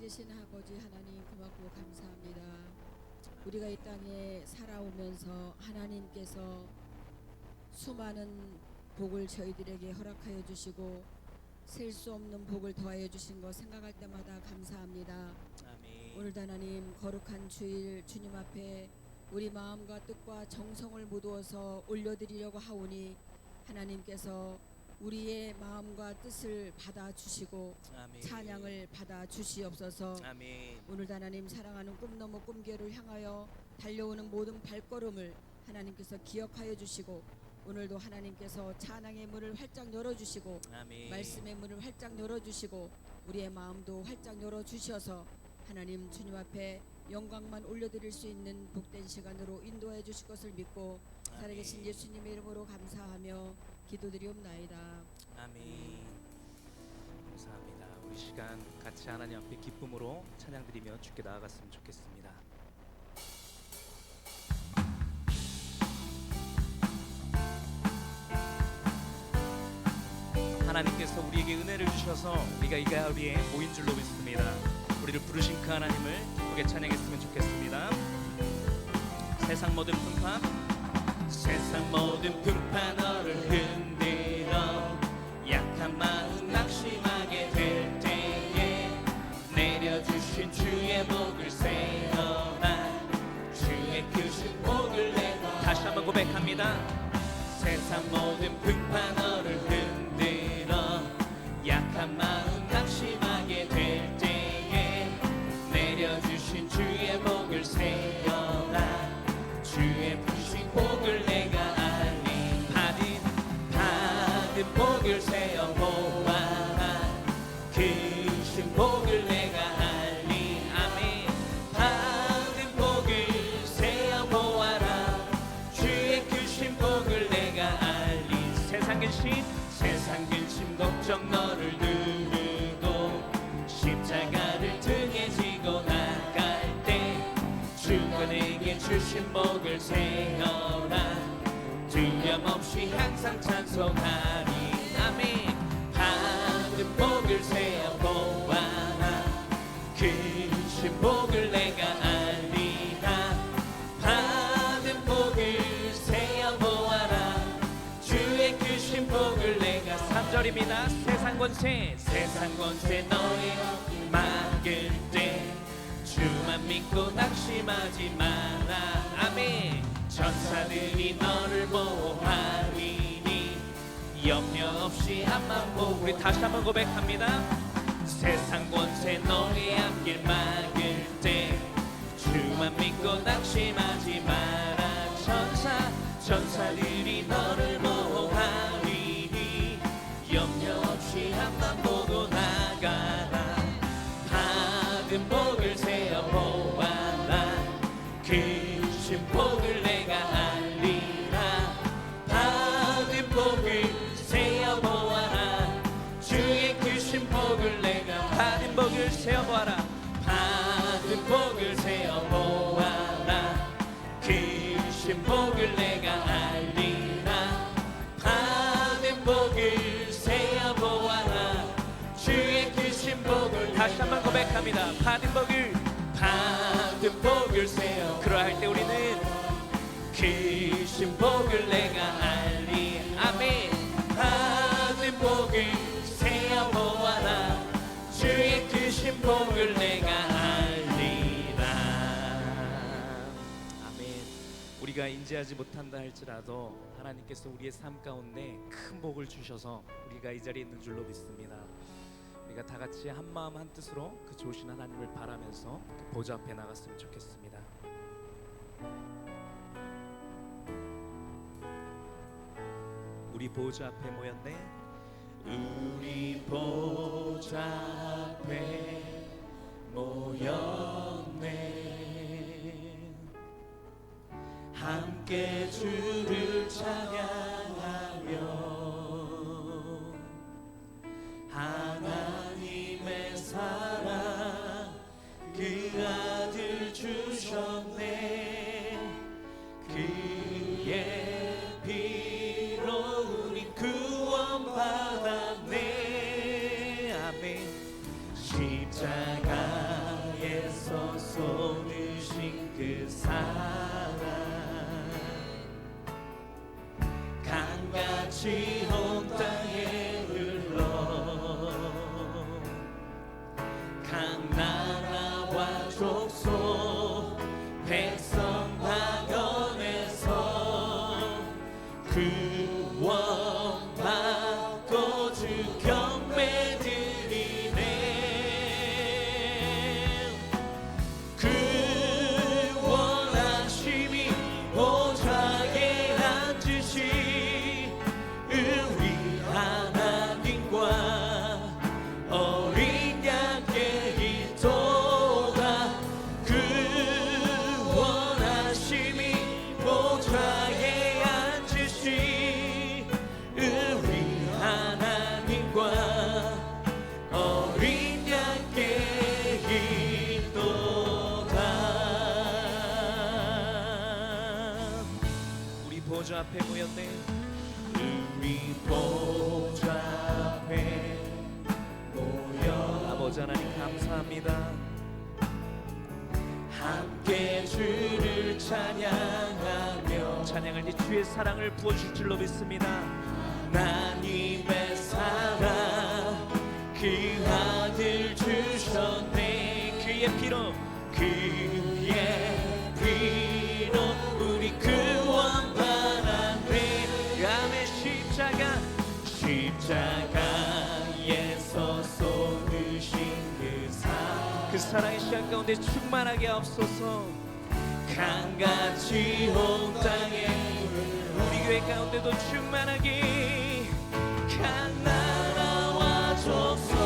되신 아버지 하나님 고맙고 감사합니다. 우리가 이 땅에 살아오면서 하나님께서 수많은 복을 저희들에게 허락하여 주시고 셀 수 없는 복을 더하여 주신 것 생각할 때마다 감사합니다. 아멘. 오늘도 하나님 거룩한 주일 주님 앞에 우리 마음과 뜻과 정성을 모두어서 올려드리려고 하오니 하나님께서 우리의 마음과 뜻을 받아 주시고 아멘. 찬양을 받아 주시옵소서. 아멘. 오늘도 하나님 사랑하는 꿈 넘어 꿈계를 향하여 달려오는 모든 발걸음을 하나님께서 기억하여 주시고 오늘도 하나님께서 찬양의 문을 활짝 열어 주시고 아멘. 말씀의 문을 활짝 열어 주시고 우리의 마음도 활짝 열어 주셔서 하나님 주님 앞에 영광만 올려드릴 수 있는 복된 시간으로 인도해 주실 것을 믿고 살아계신 예수님의 이름으로 감사하며 기도드리옵나이다. 아멘. 감사합니다. 우리 시간 같이 하나님 앞에 기쁨으로 찬양드리며 주께 나아갔으면 좋겠습니다. 하나님께서 우리에게 은혜를 주셔서 우리가 이 가을에 모인 줄로 믿습니다. 우리를 부르신 그 하나님을 기쁘게 찬양했으면 좋겠습니다. 세상 모든 풍파 세상 모든 풍파 너를 흔들어 약한 마음 낙심하게 될 때에 내려주신 주의 복을 세어라 주의 크신 복을 내가 다시 한번 고백합니다. 세상 모든 풍파 너를 흔들어 약한 마음 낙심하게 될 때에 내려주신 주의 복을 세어 복을 세어라 두려움 없이 항상 찬송하리. 아멘. 받은 복을 세어 보아라. 크신 복을 내가 알리라. 받은 복을 세어 보아라. 주의 크신 복을 내가 3절입니다. 세상 권세. 세상 권세 너의 막을 때 주만 믿고 낙심하지 마라. 아멘. 천사들이 너를 보호하리니 염려 없이 앞만 보고 우리 다시 한번 고백합니다. 세상 권세 너의 앞길 막을 때 주만 믿고 낙심하지 마라. 천사 천사들이 너를 받은 복을 받은 복을 세어. 그러할 때 우리는 크신 복을 내가 알리. 아멘. 받은 복을 세어 보아라. 주의 크신 복을 내가 알리라. 아멘. 우리가 인지하지 못한다 할지라도 하나님께서 우리의 삶 가운데 큰 복을 주셔서 우리가 이 자리에 있는 줄로 믿습니다 우리가 다 같이 한 마음 한 뜻으로 그 좋으신 하나님을 바라면서 그 보좌 앞에 나갔으면 좋겠습니다. 우리 보좌 앞에 모였네. 우리 보좌 앞에 모였네. 함께 주를 free. 앞에 모였네. 눈이 보좌에 모여 아버지 하나님 감사합니다. 함께 주를 찬양하며 찬양할 때 네 주의 사랑을 부어줄 줄로 믿습니다. 하나님의 사랑 그 하 주옵소서 주신 그 사랑. 그 사랑의 시간 가운데 충만하게 하옵소서 강같이 온 땅에 우리 교회 가운데도 충만하게 강 나라와 족속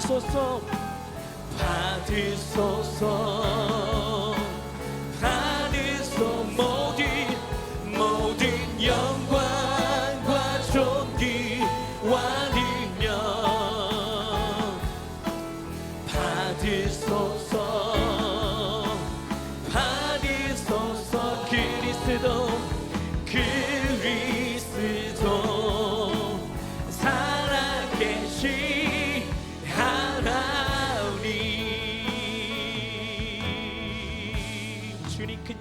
받으소서. 받으소서.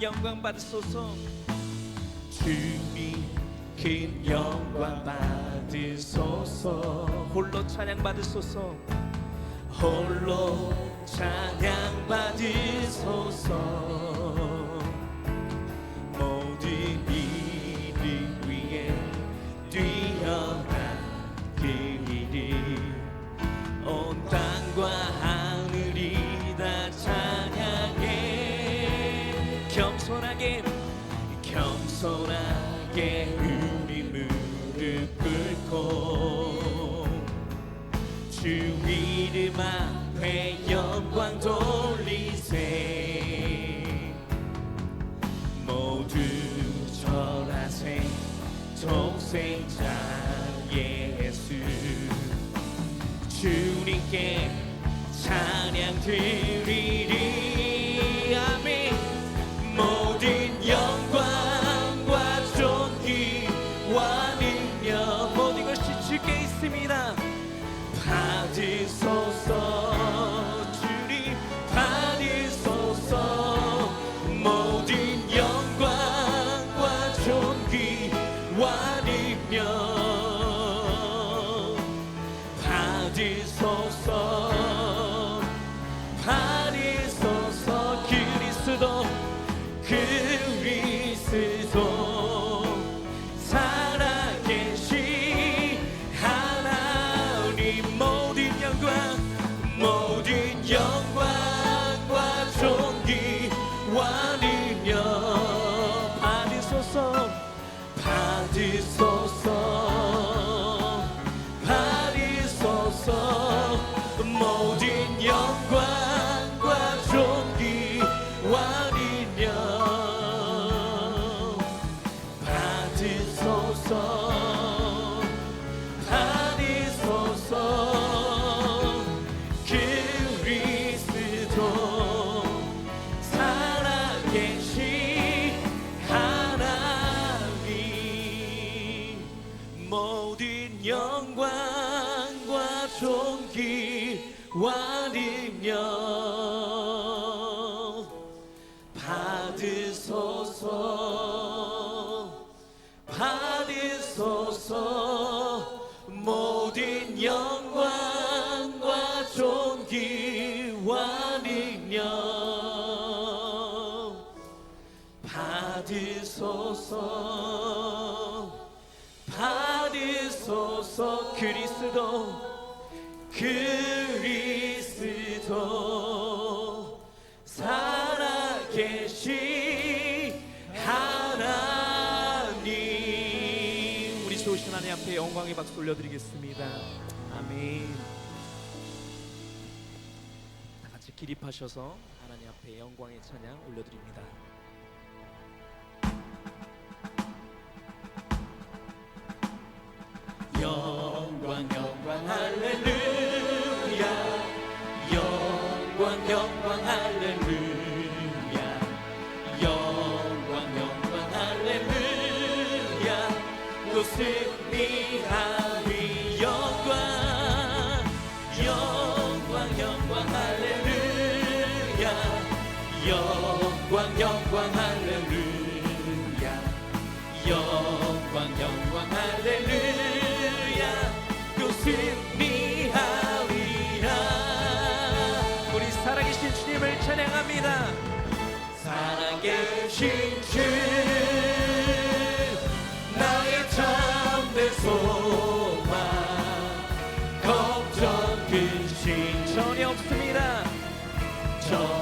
영광 받으소서. 주님 긴 영광 받으소서. 홀로 찬양 받으소서. 홀로 찬양 받으소서. 모든 받으소서. 받으소서 그리스도. 그리스도. 살아계신 하나님. 우리 좋으신 하나님 앞에 영광의 박수 올려드리겠습니다. 아멘. 다 같이 기립하셔서 하나님 앞에 영광의 찬양 올려드립니다 영광 영광 할렐루야. 영광 영광 할렐루야. 또 승리하리 영광. 영광 영광 할렐루야. 영광 영광 할렐루야. 영광 영광 할렐루야. 또 승리 찬양합니다. 살아계신 주. 나의 참된 소망. 걱정 근심 전혀 없습니다. 전